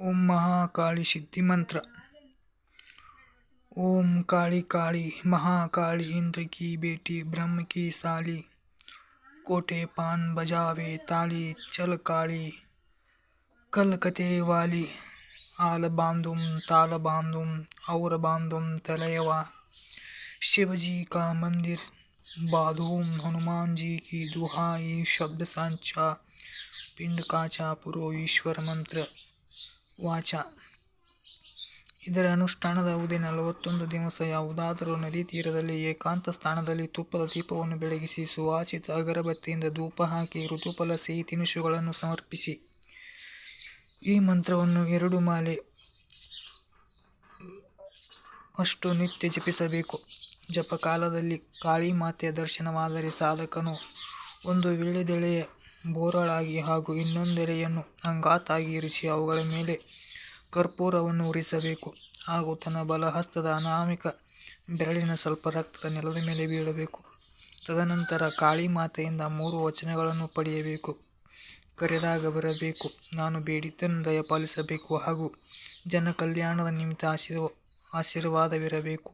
ओम महाकाली सिद्धि मंत्र। ओम काली काली महाकाली इंद्र की बेटी, ब्रह्म की साली। कोटे पान बजावे ताली, चल काली। कलकते वाली, आल बांधुम ताल बांधुम, और बांधुम तलयवा। शिव जी का मंदिर, बाधुम हनुमान जी की दुहाई, शब्द सांचा, पिंड काचा पुरो ईश्वर मंत्र। ವಾಚ. ಇದರ ಅನುಷ್ಠಾನದ ಅವಧಿ ನಲವತ್ತೊಂದು ದಿವಸ. ಯಾವುದಾದರೂ ನದಿ ತೀರದಲ್ಲಿ ಏಕಾಂತ ಸ್ಥಾನದಲ್ಲಿ ತುಪ್ಪದ ದೀಪವನ್ನು ಬೆಳಗಿಸಿ ಸುವಾಸಿತ ಅಗರಬತ್ತಿಯಿಂದ ಧೂಪ ಹಾಕಿ ಋತುಫಲ ಸಿಹಿ ತಿನಿಸುಗಳನ್ನು ಸಮರ್ಪಿಸಿ. ಈ ಮಂತ್ರವನ್ನು ಎರಡು ಮಾಲೆ ಅಷ್ಟು ನಿತ್ಯ ಜಪಿಸಬೇಕು. ಜಪಕಾಲದಲ್ಲಿ ಕಾಳಿ ಮಾತೆಯ ದರ್ಶನವಾದರೆ ಸಾಧಕನು ಒಂದು ವೀಳ್ಯದೆಲೆಯ ಬೋರಳಾಗಿ ಹಾಗೂ ಇನ್ನೊಂದೆಲೆಯನ್ನು ಅಂಗಾತಾಗಿ ಇರಿಸಿ ಅವುಗಳ ಮೇಲೆ ಕರ್ಪೂರವನ್ನು ಉರಿಸಬೇಕು ಹಾಗೂ ತನ್ನ ಬಲಹಸ್ತದ ಅನಾಮಿಕ ಬೆರಳಿನ ಸ್ವಲ್ಪ ರಕ್ತದ ನೆಲದ ಮೇಲೆ ಬೀಳಬೇಕು. ತದನಂತರ ಕಾಳಿ ಮಾತೆಯಿಂದ ಮೂರು ವಚನಗಳನ್ನು ಪಡೆಯಬೇಕು. ಕರೆದಾಗ ಬರಬೇಕು, ನಾನು ಬೇಡಿದ್ದನ್ನು ದಯಪಾಲಿಸಬೇಕು ಹಾಗೂ ಜನಕಲ್ಯಾಣದ ನಿಮಿತ್ತ ಆಶೀರ್ವ, ಆಶೀರ್ವಾದವಿರಬೇಕು.